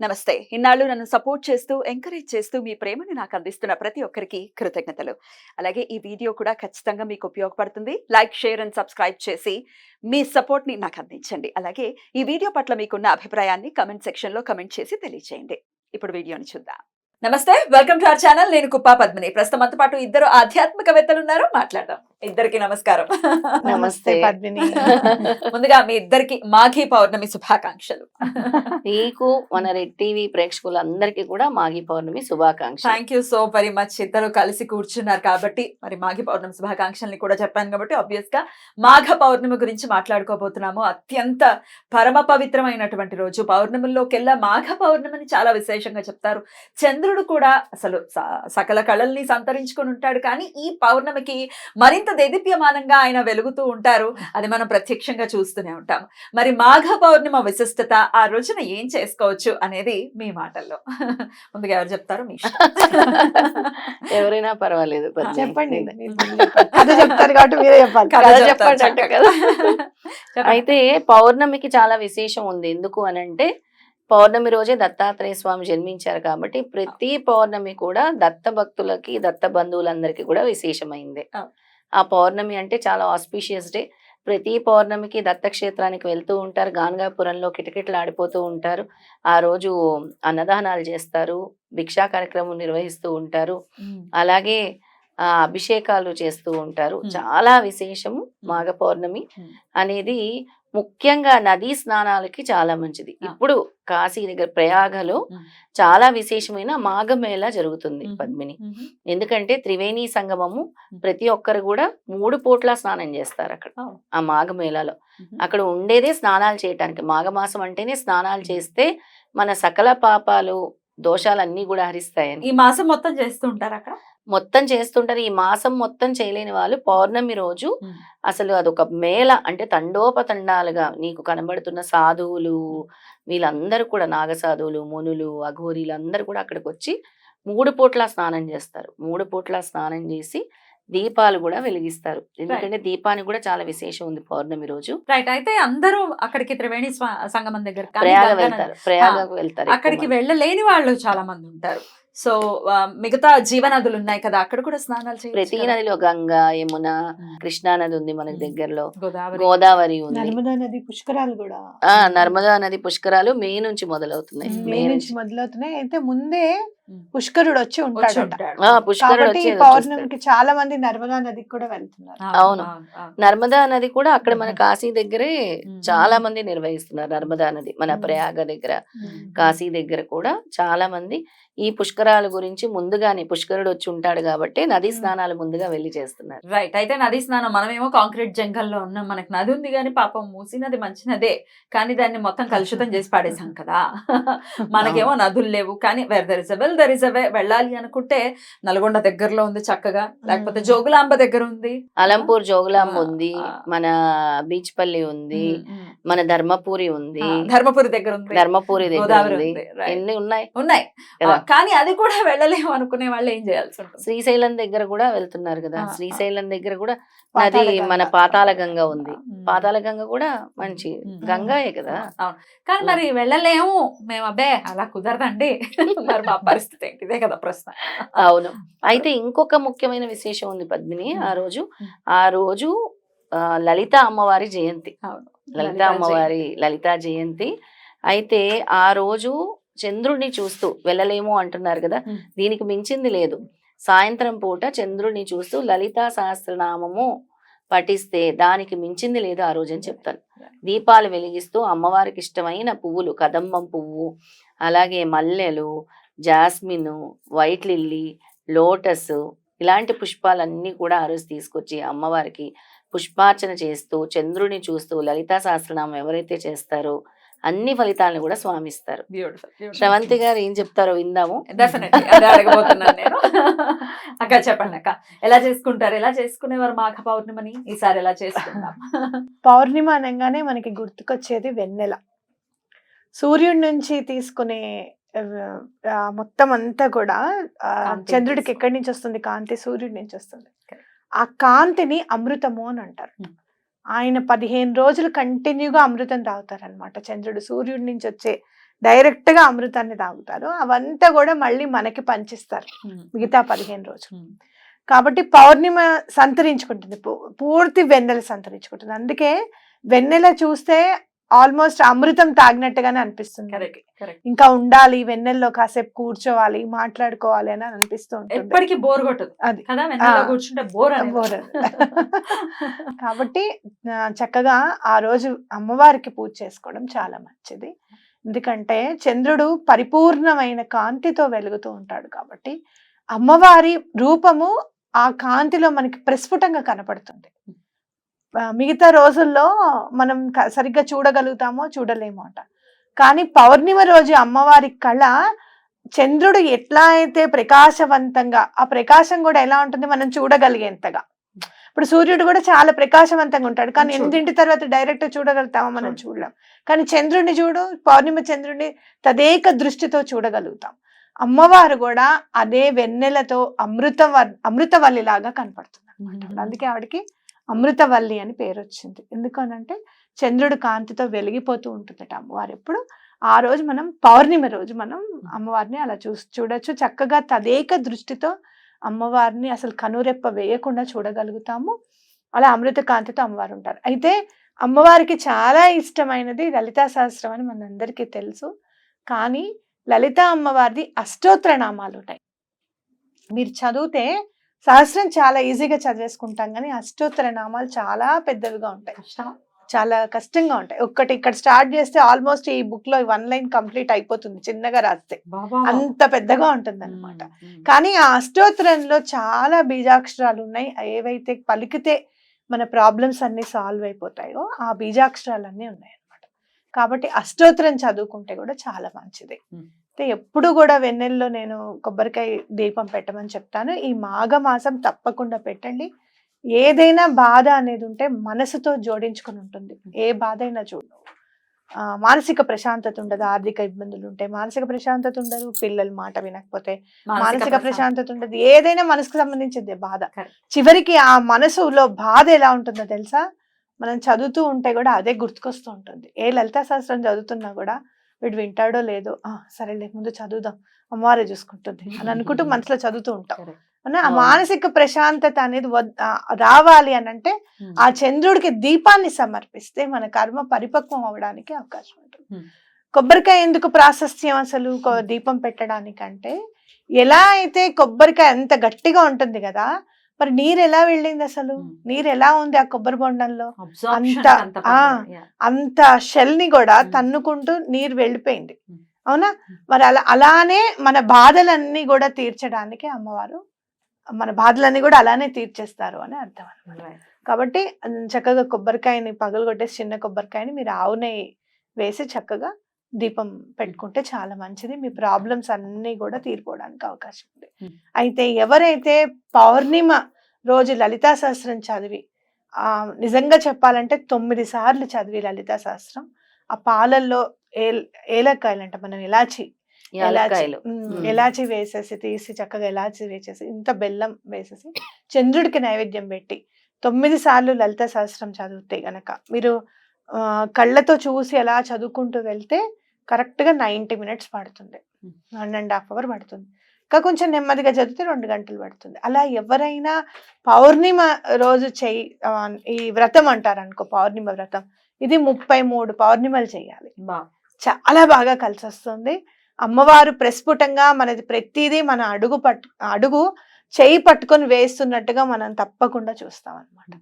నమస్తే. ఇన్నాళ్ళు నన్ను సపోర్ట్ చేస్తూ ఎంకరేజ్ చేస్తూ మీ ప్రేమను నాకు అందిస్తున్న ప్రతి ఒక్కరికి కృతజ్ఞతలు. అలాగే ఈ వీడియో కూడా ఖచ్చితంగా మీకు ఉపయోగపడుతుంది. లైక్ షేర్ అండ్ సబ్స్క్రైబ్ చేసి మీ సపోర్ట్ని నాకు అందించండి. అలాగే ఈ వీడియో పట్ల మీకున్న అభిప్రాయాన్ని కమెంట్ సెక్షన్లో కమెంట్ చేసి తెలియజేయండి ఇప్పుడు వీడియోని చూద్దాం. నమస్తే వెల్కమ్ టు అవర్ ఛానల్. నేను కుప్పా పద్మిని. ప్రస్తుతం మనతో పాటు ఇద్దరు ఆధ్యాత్మికవేత్తలు ఉన్నారు. మాట్లాడదాం. ఇద్దరికి నమస్కారం. నమస్తే. పద్మిని. ముందుగా మీ ఇద్దరికి మాఘీ పౌర్ణమి శుభాకాంక్షలు. నీకు మన రెడ్ టీవీ ప్రేక్షకులందరికీ కూడా Maghi Pournami శుభాకాంక్ష thank you so very much ఇద్దరు కలిసి కూర్చున్నారు కాబట్టి మరి మాఘ పౌర్ణమి శుభాకాంక్షల్ని కూడా చెప్పాను కాబట్టి ఆబ్వియస్గా మాఘ పౌర్ణమి గురించి మాట్లాడుకోబోతున్నాము. అత్యంత పరమ పవిత్రమైనటువంటి రోజు. పౌర్ణమిలోకెల్లా మాఘ పౌర్ణమిని చాలా విశేషంగా చెప్తారు. చంద్రుడు కూడా అసలు సకల కళల్ని సంతరించుకొని ఉంటాడు. కానీ ఈ పౌర్ణమికి మరింత దేదీప్యమానంగా ఆయన వెలుగుతూ ఉంటారు అది మనం ప్రత్యక్షంగా చూస్తూనే ఉంటాం మరి మాఘ పౌర్ణిమ విశిష్టత ఆ రోజున ఏం చేసుకోవచ్చు అనేది మీ మాటల్లో ముందుగా ఎవరు చెప్తారు మీ. ఎవరైనా పర్వాలేదు. చెప్పండి. కథ చెప్తారు కాబట్టి మీరే చెప్పాలి కథ చెప్పండి. కదా. చెప్పండి. అయితే పౌర్ణమికి చాలా విశేషం ఉంది ఎందుకు అని అంటే పౌర్ణమి రోజే దత్తాత్రేయ స్వామి జన్మించారు కాబట్టి ప్రతి పౌర్ణమి కూడా దత్త భక్తులకి దత్త బంధువులందరికీ కూడా విశేషమైంది ఆ. పౌర్ణమి అంటే చాలా ఆస్పీషియస్ డే ప్రతి పౌర్ణమికి దత్తక్షేత్రానికి వెళ్తూ ఉంటారు గానగాపురంలో కిటకిటలు ఆడిపోతూ ఉంటారు ఆ రోజు అన్నదానాలు చేస్తారు భిక్షా కార్యక్రమం నిర్వహిస్తూ ఉంటారు. అలాగే ఆ అభిషేకాలు చేస్తూ ఉంటారు. చాలా విశేషము మాఘ పౌర్ణమి. అనేది ముఖ్యంగా నదీ స్నానాలకి చాలా మంచిది. ఇప్పుడు కాశీ దగ్గర ప్రయాగలో. చాలా విశేషమైన మాఘమేళ జరుగుతుంది. పద్మిని. ఎందుకంటే త్రివేణి సంగమము ప్రతి ఒక్కరు కూడా మూడు పూట్ల స్నానం చేస్తారు అక్కడ. ఆ మాఘమేళలో. అక్కడ ఉండేదే స్నానాలు చేయటానికి మాఘమాసం అంటేనే స్నానాలు చేస్తే మన సకల పాపాలు దోషాలన్నీ కూడా హరిస్తాయని. ఈ మాసం మొత్తం చేస్తూ ఉంటారు అక్కడ? మొత్తం చేస్తుంటారు. ఈ మాసం మొత్తం చేయలేని వాళ్ళు పౌర్ణమి రోజు. అసలు అదొక మేళ. అంటే తండోపతండాలుగా నీకు కనబడుతున్న సాధువులు వీళ్ళందరూ కూడా నాగసాధువులు మునులు అఘోరీలు అందరూ కూడా అక్కడికి వచ్చి మూడు పూట్ల స్నానం చేస్తారు. మూడు పూట్ల స్నానం చేసి దీపాలు కూడా వెలిగిస్తారు. ఎందుకంటే దీపానికి కూడా చాలా విశేషం ఉంది పౌర్ణమి రోజు. రైట్ అయితే అందరూ అక్కడికి త్రివేణి సంగమం దగ్గర ప్రయాగ వెళ్తారు. ప్రయాగకు వెళ్తారు అక్కడికి. వెళ్ళలేని వాళ్ళు చాలా మంది ఉంటారు. సో మిగతా జీవనదులు ఉన్నాయి కదా అక్కడ కూడా స్నానాలు ప్రతి. నదిలో గంగా యమున. కృష్ణా నది ఉంది మనకి. దగ్గరలో గోదావరి ఉంది నర్మదా నది పుష్కరాలు కూడా ఆ నర్మదా నది పుష్కరాలు మే నుంచి మొదలవుతున్నాయి. మే నుంచి మొదలవుతున్నాయి అయితే ముందే. పుష్కరుడు వచ్చి ఉంటాడు. పౌర్ణమికి చాలా మంది నర్మదా నదికి కూడా వెళ్తున్నారు అవును. నర్మదా నది కూడా అక్కడ మన. కాశీ దగ్గరే. చాలా మంది నిర్వహిస్తున్నారు నర్మదా నది మన. ప్రయాగ దగ్గర. కాశీ దగ్గర కూడా చాలా మంది ఈ పుష్కరాల గురించి ముందుగానే పుష్కరుడు వచ్చి ఉంటాడు కాబట్టి నదీ. స్నానాలు ముందుగా వెళ్ళి చేస్తున్నారు. రైట్ అయితే నది స్నానం మనమేమో కాంక్రీట్ జంగల్లో ఉన్నాం. మనకి నది ఉంది కానీ పాపం మూసి నది మంచి నదే కానీ దాన్ని మొత్తం కలుషితం చేసి పాడేశాం కదా. మనకేమో నదులు లేవు. కానీ where there is will there is అవే వెళ్ళాలి అనుకుంటే నల్గొండ దగ్గరలో ఉంది చక్కగా. లేకపోతే. జోగులాంబ దగ్గర ఉంది. అలంపూర్ జోగులాంబ ఉంది. మన బీచ్పల్లి ఉంది. మన ధర్మపురి ఉంది. ధర్మపురి దగ్గర ఉంది. ధర్మపురి దగ్గర ఉంది. ఎన్ని ఉన్నాయి? ఉన్నాయి. కానీ అది కూడా వెళ్ళలేము అనుకునే వాళ్ళు ఏం చేయాల్సి ఉంటుంది? శ్రీశైలం దగ్గర కూడా వెళ్తున్నారు కదా. శ్రీశైలం దగ్గర కూడా నది పాతాళ మన. పాతాళ గంగ ఉంది. పాతాళ గంగ కూడా మంచి. గంగాయే కదా. కానీ మరి వెళ్ళలేము. మేము అబ్బే అలా కుదరదండి. మరి మా పరిస్థితి ఏంటి ఇదే కదా ప్రశ్న. అవును. అయితే ఇంకొక ముఖ్యమైన విశేషం ఉంది పద్మిని ఆ రోజు. ఆ రోజు లలిత అమ్మవారి జయంతి. లలితా అమ్మవారి లలితా జయంతి. అయితే ఆ రోజు చంద్రుడిని చూస్తూ వెళ్ళలేము అంటున్నారు కదా. దీనికి మించింది లేదు సాయంత్రం పూట చంద్రుడిని చూస్తూ లలితా సహస్రనామము పఠిస్తే దానికి మించింది లేదు ఆ రోజు అని చెప్తాను దీపాలు వెలిగిస్తూ అమ్మవారికి ఇష్టమైన పువ్వులు కదంబం పువ్వు అలాగే మల్లెలు జాస్మిన్ వైట్ లిల్లీ లోటస్ ఇలాంటి పుష్పాలన్నీ కూడా ఆ రోజు తీసుకొచ్చి అమ్మవారికి పుష్పార్చన చేస్తూ చంద్రుని చూస్తూ లలితా సహస్రనామం ఎవరైతే చేస్తారో అన్ని ఫలితాలను కూడా స్వామిస్తారు. బ్యూటిఫుల్ శ్రవంతి గారు ఏం చెప్తారో విందాము. అక్క చెప్పండి అక్క. ఎలా చేసుకుంటారు? ఎలా చేసుకునేవారు మాఘ పౌర్ణిమని? ఈసారి ఎలా చేసుకుంటాం? పౌర్ణిమ అనగానే మనకి గుర్తుకొచ్చేది వెన్నెల. సూర్యుడి నుంచి తీసుకునే మొత్తం అంతా కూడా చంద్రుడికి ఎక్కడి నుంచి వస్తుంది? కాంతి సూర్యుడి నుంచి వస్తుంది. ఆ కాంతిని అమృతము అని అంటారు. Hmm. ఆయన పదిహేను రోజులు కంటిన్యూగా అమృతం తాగుతారనమాట చంద్రుడు సూర్యుడి నుంచి వచ్చే డైరెక్ట్గా అమృతాన్ని తాగుతారు. అవంతా కూడా మళ్ళీ మనకి పంచిస్తారు మిగతా పదిహేను రోజులు. కాబట్టి పౌర్ణిమ సంతరించుకుంటుంది. పూర్తి వెన్నెల సంతరించుకుంటుంది. అందుకే వెన్నెల చూస్తే ఆల్మోస్ట్ అమృతం తాగినట్టుగానే అనిపిస్తుంది. ఇంకా ఉండాలి వెన్నెల్లో కాసేపు కూర్చోవాలి మాట్లాడుకోవాలి అని అనిపిస్తూ ఉంటుంది. ఎప్పటికీ బోర్ కొట్టదు. అది. కూర్చుంటే బోర్ Bore కాబట్టి చక్కగా ఆ రోజు అమ్మవారికి పూజ చేసుకోవడం చాలా మంచిది. ఎందుకంటే చంద్రుడు పరిపూర్ణమైన కాంతితో వెలుగుతూ ఉంటాడు కాబట్టి అమ్మవారి రూపము ఆ కాంతిలో మనకి ప్రస్ఫుటంగా కనపడుతుంది. మిగతా రోజుల్లో మనం సరిగ్గా చూడగలుగుతామో చూడలేమో అంట. కానీ పౌర్ణిమ రోజు అమ్మవారి కళ చంద్రుడు ఎట్లా అయితే ప్రకాశవంతంగా ఆ ప్రకాశం కూడా ఎలా ఉంటుంది మనం చూడగలిగేంతగా. ఇప్పుడు సూర్యుడు కూడా చాలా ప్రకాశవంతంగా ఉంటాడు. కానీ. ఎనిమిదింటి తర్వాత డైరెక్ట్ చూడగలుగుతామా మనం చూడు. చూడలేం. కానీ చంద్రుడిని చూడు పౌర్ణిమ చంద్రుడిని తదేక దృష్టితో చూడగలుగుతాం. అమ్మవారు కూడా అదే వెన్నెలతో అమృత అమృతవల్లి లాగా కనపడుతుంది అనమాట అందుకే ఆవిడకి అమృతవల్లి అని పేరు వచ్చింది ఎందుకనంటే చంద్రుడు కాంతితో వెలిగిపోతూ ఉంటుందట అమ్మవారు ఎప్పుడు. ఆ రోజు మనం పౌర్ణిమ రోజు మనం అమ్మవారిని అలా చూ చూడొచ్చు. చక్కగా తదేక దృష్టితో అమ్మవారిని అసలు కనురెప్ప వేయకుండా చూడగలుగుతాము. అలా అమృత కాంతితో అమ్మవారు ఉంటారు. అయితే అమ్మవారికి చాలా ఇష్టమైనది లలితా సహస్రం అని మనందరికీ తెలుసు. కానీ లలిత అమ్మవారిది అష్టోత్తర నామాలు ఉంటాయి మీరు చదివితే సహస్రం చాలా ఈజీగా చదివేసుకుంటాం కానీ అష్టోత్తర నామాలు చాలా పెద్దవిగా ఉంటాయి? చాలా కష్టంగా ఉంటాయి ఒక్కటి ఇక్కడ స్టార్ట్ చేస్తే ఆల్మోస్ట్ ఈ బుక్లో వన్ లైన్ కంప్లీట్ అయిపోతుంది చిన్నగా రాస్తే. అంత పెద్దగా ఉంటుంది అనమాట. కానీ ఆ అష్టోత్తరంలో చాలా బీజాక్షరాలు ఉన్నాయి ఏవైతే పలికితే మన ప్రాబ్లమ్స్ అన్ని సాల్వ్ అయిపోతాయో ఆ బీజాక్షరాలన్నీ ఉన్నాయి అన్నమాట కాబట్టి అష్టోత్తరం చదువుకుంటే కూడా చాలా మంచిది. అయితే ఎప్పుడు కూడా వెన్నెల్లో నేను కొబ్బరికాయ దీపం పెట్టమని చెప్తాను. ఈ మాఘమాసం తప్పకుండా పెట్టండి. ఏదైనా బాధ అనేది ఉంటే మనసుతో జోడించుకొని ఉంటుంది. ఏ బాధ అయినా చూడు మానసిక ప్రశాంతత ఉండదు ఆర్థిక ఇబ్బందులు ఉంటాయి మానసిక ప్రశాంతత ఉండదు పిల్లల మాట వినకపోతే మానసిక ప్రశాంతత. ఉండదు. ఏదైనా మనసుకు సంబంధించింది బాధ. చివరికి ఆ మనసులో బాధ ఎలా ఉంటుందో తెలుసా? మనం చదువుతూ ఉంటే కూడా అదే గుర్తుకొస్తూ ఉంటుంది. ఏ లలితా శాస్త్రం చదువుతున్నా కూడా వీడు వింటాడో లేదో ఆ సరేలే ముందు చదువుదాం. అమ్మవారే చూసుకుంటుంది. అని అనుకుంటూ మనసులో చదువుతూ ఉంటాం. ఆ. మానసిక ప్రశాంతత అనేది రావాలి అని అంటే. ఆ చంద్రుడికి దీపాన్ని సమర్పిస్తే మన కర్మ పరిపక్వం అవడానికి అవకాశం ఉంటుంది. కొబ్బరికాయ ఎందుకు ప్రాశస్త్యం అసలు? దీపం పెట్టడానికంటే ఎలా అయితే కొబ్బరికాయ అంత గట్టిగా ఉంటుంది కదా మరి నీరు ఎలా వెళ్ళింది అసలు. నీరు ఎలా ఉంది ఆ కొబ్బరి బొండంలో అంత- అంత షెల్ని కూడా. తన్నుకుంటూ నీరు వెళ్ళిపోయింది. అవునా. మరి అలా అలానే మన బాధలన్నీ కూడా తీర్చడానికి అమ్మవారు మన బాధలన్నీ కూడా అలానే తీర్చేస్తారు అని అర్థం అన్నమాట Right. కాబట్టి చక్కగా కొబ్బరికాయని పగలగొట్టేసి చిన్న కొబ్బరికాయని మీరు ఆవు నెయ్యి వేసి చక్కగా దీపం పెట్టుకుంటే చాలా మంచిది మీ ప్రాబ్లమ్స్ అన్నీ కూడా తీరిపోవడానికి అవకాశం ఉంది. అయితే ఎవరైతే పౌర్ణిమ రోజు లలితా సహస్రం చదివి ఆ నిజంగా చెప్పాలంటే తొమ్మిది సార్లు చదివి లలితా సహస్రం ఆ పాలల్లో ఏల్ ఏలక్కాయలు అంట మనం ఇలాచి. ఎలాచి వేసేసి తీసి చక్కగా ఎలాచి వేసేసి ఇంత బెల్లం వేసేసి చంద్రుడికి నైవేద్యం పెట్టి తొమ్మిది సార్లు లలిత సహస్రం చదివితే గనక మీరు కళ్ళతో చూసి ఎలా చదువుకుంటూ వెళ్తే కరెక్ట్గా నైంటీ మినిట్స్ పడుతుంది. వన్ అండ్ హాఫ్ అవర్ పడుతుంది. ఇంకా కొంచెం నెమ్మదిగా చదివితే రెండు గంటలు పడుతుంది. అలా ఎవరైనా పౌర్ణిమ రోజు చెయ్యి ఈ వ్రతం అంటారు అనుకో పౌర్ణిమ వ్రతం. ఇది ముప్పై మూడు పౌర్ణిమలు చేయాలి బా. చాలా బాగా కలిసి వస్తుంది అమ్మవారు ప్రస్ఫుటంగా మనది ప్రతిదీ మన అడుగు పట్టు అడుగు చేయి పట్టుకొని వేస్తున్నట్టుగా మనం తప్పకుండా చూస్తాం అన్నమాట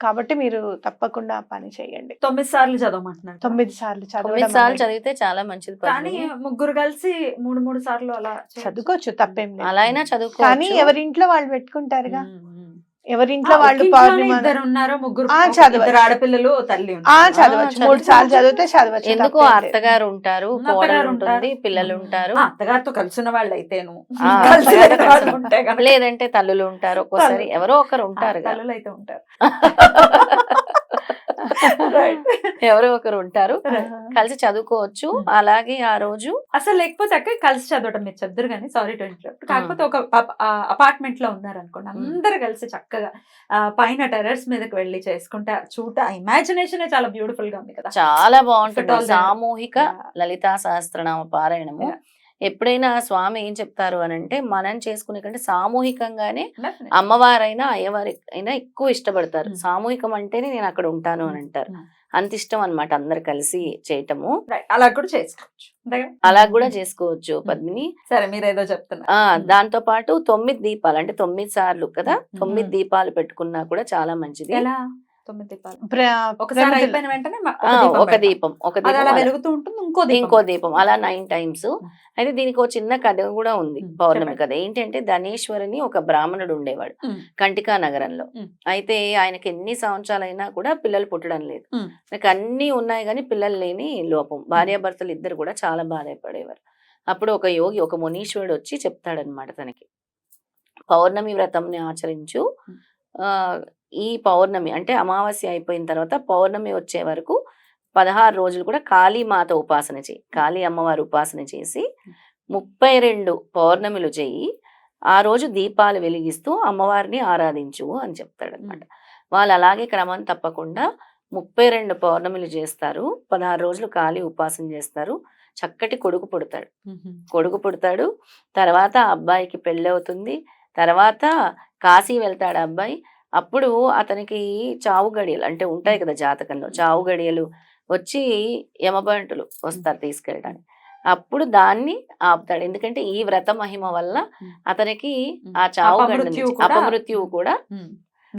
కాబట్టి మీరు తప్పకుండా పని చేయండి. తొమ్మిది సార్లు చదవమంటున్నారు. తొమ్మిది సార్లు చదవడం సార్లు చదివితే చాలా మంచిది కానీ. ముగ్గురు కలిసి మూడు మూడు సార్లు అలా. చదువుకోవచ్చు తప్పేం లేదు. అలా అయినా కానీ చదువుకోవచ్చు ఎవరింట్లో వాళ్ళు పెట్టుకుంటారుగా. ఎవరింట్లో వాళ్ళు ఇద్దరు ఉన్నారు ముగ్గురు చదవచ్చు. ఆడపిల్లలు తల్లి. చదవచ్చు మూడు సార్లు. చదివితే చదవచ్చు ఎందుకు. అత్తగారు ఉంటారు. ఉంటుంది పిల్లలు ఉంటారు అత్తగారితో కలిసి ఉన్న వాళ్ళు అయితేను. లేదంటే తల్లులు ఉంటారు ఒక్కోసారి. ఎవరో ఒకరు ఉంటారు కదా. తల్లులు అయితే ఉంటారు. ఎవరో ఒకరు ఉంటారు. కలిసి చదువుకోవచ్చు Hmm. అలాగే ఆ రోజు అసలు లేకపోతే అక్క కలిసి చదవటం మీరు చెప్తారు కానీ సారీ టు ఇంటరప్ట్ కాకపోతే ఒక అపార్ట్మెంట్లో ఉన్నారనుకోండి Hmm. అందరు కలిసి చక్కగా పైన టెర్రస్ మీదకి వెళ్ళి చేసుకుంటే చూడ ఇమాజినేషన్ చాలా బ్యూటిఫుల్గా ఉంది కదా చాలా బాగుంటుంది సామూహిక. లలితా సహస్రనామ పారాయణము. ఎప్పుడైనా స్వామి ఏం చెప్తారు అని అంటే మనం చేసుకునే కంటే సామూహికంగానే. అమ్మవారైనా అయ్యవారి అయినా ఎక్కువ ఇష్టపడతారు Hmm. సామూహికం అంటేనే నేను అక్కడ ఉంటాను అని అంటారు Hmm. అంత ఇష్టం అనమాట అందరు కలిసి చేయటము. అలా కూడా చేసుకోవచ్చు? అలా కూడా చేసుకోవచ్చు పద్మిని సరే మీరు ఏదో చెప్తున్నారు ఆ దాంతో పాటు తొమ్మిది దీపాలు అంటే తొమ్మిది సార్లు కదా Hmm. తొమ్మిది దీపాలు పెట్టుకున్నా కూడా చాలా మంచిది తొమ్మిది దీపాలు ఒకసారి. అయిపోయిన వెంటనే ఒక. దీపం ఒక దీపం. వెలుగుతూ ఉంటుంది ఇంకో దీపం ఇంకో దీపం అలా నైన్ టైమ్స్. అయితే దీనికి ఒక చిన్న కథ కూడా ఉంది. పౌర్ణమి. కథ ఏంటంటే ధనేశ్వరిని ఒక బ్రాహ్మణుడు ఉండేవాడు. కంటికా నగరంలో. అయితే ఆయనకి ఎన్ని సంవత్సరాలైనా కూడా పిల్లలు పుట్టడం లేదు. నాకు అన్ని ఉన్నాయి కానీ పిల్లలు లేని లోపం భార్యాభర్తలు ఇద్దరు కూడా చాలా బాధపడేవారు అప్పుడు ఒక యోగి ఒక మునీశ్వరుడు వచ్చి చెప్తాడనమాట తనకి పౌర్ణమి వ్రతంని ఆచరించు ఈ పౌర్ణమి అంటే అమావాస్య అయిపోయిన తర్వాత పౌర్ణమి వచ్చే వరకు పదహారు రోజులు కూడా కాళీమాత ఉపాసన చేయి. కాళీ అమ్మవారి ఉపాసన చేసి ముప్పై రెండు పౌర్ణమిలు చెయ్యి ఆ రోజు దీపాలు వెలిగిస్తూ అమ్మవారిని ఆరాధించు అని చెప్తాడనమాట వాళ్ళు అలాగే క్రమం తప్పకుండా ముప్పై రెండు పౌర్ణమిలు చేస్తారు. పదహారు రోజులు ఖాళీ ఉపాసన చేస్తారు. చక్కటి కొడుకు పుడతాడు. కొడుకు పుడతాడు. తర్వాత ఆ అబ్బాయికి పెళ్ళి అవుతుంది తర్వాత కాశీ వెళ్తాడు అబ్బాయి. అప్పుడు అతనికి చావు గడియలు అంటే ఉంటాయి కదా జాతకంలో చావు గడియలు వచ్చి యమబంటులు వస్తారు తీసుకెళ్ళడానికి అప్పుడు దాన్ని ఆపుతాడు. ఎందుకంటే ఈ వ్రత మహిమ వల్ల. అతనికి ఆ చావు అపమృత్యువు కూడా-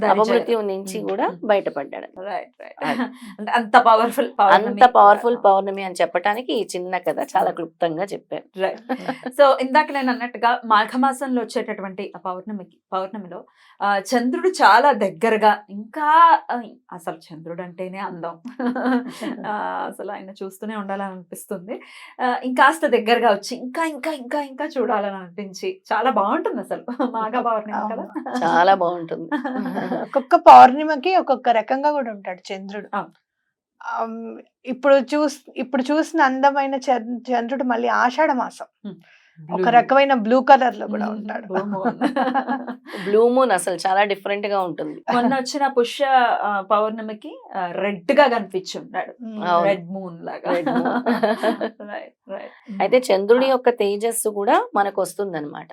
అపమృత్యువు నుంచి. కూడా. బయటపడ్డాడు. అంత పవర్ఫుల్ అంత పవర్ఫుల్ పౌర్ణమి అని చెప్పడానికి ఈ చిన్న కథ చాలా క్లుప్తంగా చెప్పారు. రైట్ సో ఇందాక నేను అన్నట్టుగా మాఘమాసంలో వచ్చేటటువంటి ఆ పౌర్ణమికి పౌర్ణమిలో చంద్రుడు చాలా దగ్గరగా ఇంకా అసలు చంద్రుడు అంటేనే అందం. ఆ, అసలు ఆయన చూస్తూనే ఉండాలని అనిపిస్తుంది ఇంకాస్త దగ్గరగా వచ్చి ఇంకా ఇంకా ఇంకా ఇంకా చూడాలని అనిపించి చాలా బాగుంటుంది అసలు మాఘ పౌర్ణమి కదా. చాలా బాగుంటుంది. ఒక్కొక్క పౌర్ణిమకి ఒక్కొక్క రకంగా కూడా ఉంటాడు చంద్రుడు. ఇప్పుడు చూస్ ఇప్పుడు చూసిన అందమైన చంద్ర- చంద్రుడు మళ్ళీ ఆషాఢ మాసం ఒక రకమైన బ్లూ కలర్లో కూడా ఉంటాడు. Blue moon. బ్లూ మూన్ అసలు చాలా డిఫరెంట్గా ఉంటుంది. మొన్న వచ్చిన పుష్య పౌర్ణమికి రెడ్గా కనిపించి ఉన్నాడు. రెడ్ మూన్ లాగా. అయితే చంద్రుడి యొక్క తేజస్సు కూడా మనకు వస్తుంది అనమాట.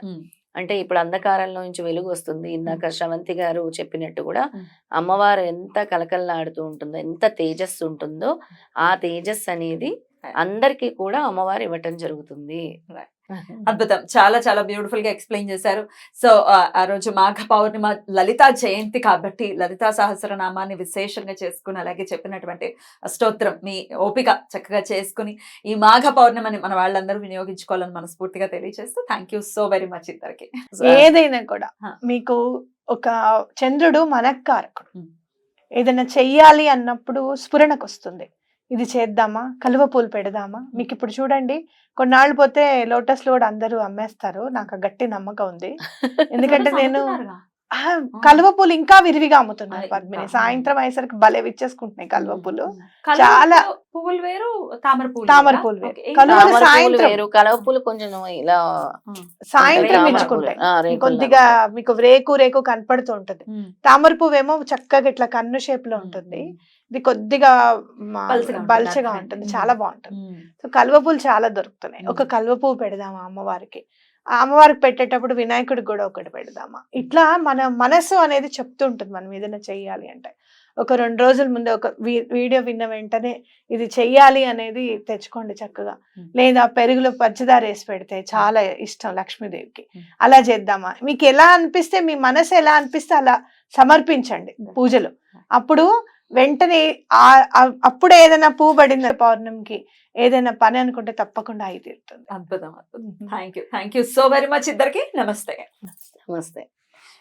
అంటే ఇప్పుడు అంధకారంలో నుంచి వెలుగు వస్తుంది. ఇందాక శ్రవంతి గారు చెప్పినట్టు కూడా. అమ్మవారు ఎంత కలకల్లాడుతూ ఉంటుందో ఎంత తేజస్సు ఉంటుందో ఆ తేజస్సు అనేది అందరికీ కూడా అమ్మవారు ఇవ్వటం జరుగుతుంది. అద్భుతం చాలా చాలా బ్యూటిఫుల్గా ఎక్స్ప్లెయిన్ చేశారు సో ఆ రోజు మాఘ పౌర్ణిమ లలితా జయంతి కాబట్టి లలితా సహస్రనామాన్ని విశేషంగా చేసుకుని అలాగే చెప్పినటువంటి స్తోత్రం మీ ఓపిక చక్కగా చేసుకుని ఈ మాఘ పౌర్ణిమని మన వాళ్ళందరూ వినియోగించుకోవాలని మనస్ఫూర్తిగా తెలియజేస్తూ thank you so very much ఇద్దరికి ఏదైనా కూడా. మీకు ఒక చంద్రుడు ఉమ్. ఏదైనా చెయ్యాలి అన్నప్పుడు స్ఫురణకు వస్తుంది ఇది చేద్దామా? కలువ పూలు పెడదామా? మీకు ఇప్పుడు చూడండి కొన్నాళ్ళు పోతే లోటస్లో కూడా అందరూ అమ్మేస్తారు. నాకు గట్టి నమ్మకం ఉంది. ఎందుకంటే నేను కలువ పూలు ఇంకా విరివిగా అమ్ముతున్నారు పద్మిని. సాయంత్రం అయ్యేసరికి భలే విచ్చేసుకుంటున్నాయి కలువ పూలు. చాలా పువ్వులు వేరు తామర పువ్వులు తామర వేరా? పువ్వులు వేరు. సాయంత్రం. వేరు కలవ పూలు కొంచెం ఇలా సాయంత్రం ఇచ్చుకుంటాయి. పూలు. కొద్దిగా మీకు రేకు రేకు కనపడుతూ ఉంటది. తామర పువ్వు ఏమో చక్కగా ఇట్లా కన్ను షేప్లో ఉంటుంది. ఇది కొద్దిగా బల్చగా. ఉంటుంది. చాలా బాగుంటుంది. సో కలువ పూలు చాలా దొరుకుతున్నాయి ఒక. కలువ పువ్వు పెడదామా అమ్మవారికి అమ్మవారికి పెట్టేటప్పుడు వినాయకుడికి కూడా ఒకటి పెడదామా ఇట్లా మన మనసు అనేది చెప్తూ ఉంటుంది మనం ఏదైనా చెయ్యాలి అంటే ఒక రెండు రోజుల ముందు ఒక వీడియో విన్న వెంటనే ఇది చెయ్యాలి అనేది తెచ్చుకోండి చక్కగా. లేదా పెరుగులో పంచదార వేసి పెడితే చాలా ఇష్టం లక్ష్మీదేవికి. అలా చేద్దామా మీకు ఎలా అనిపిస్తే మీ మనసు ఎలా అనిపిస్తే అలా సమర్పించండి. పూజలు అప్పుడు వెంటనే అప్పుడు ఏదైనా పువ్వు పడింది పౌర్ణమికి ఏదైనా పని అనుకుంటే తప్పకుండా అయి తీరుతుంది అద్భుతం అద్భుతం. Thank you thank you so very much ఇద్దరికి. నమస్తే. నమస్తే.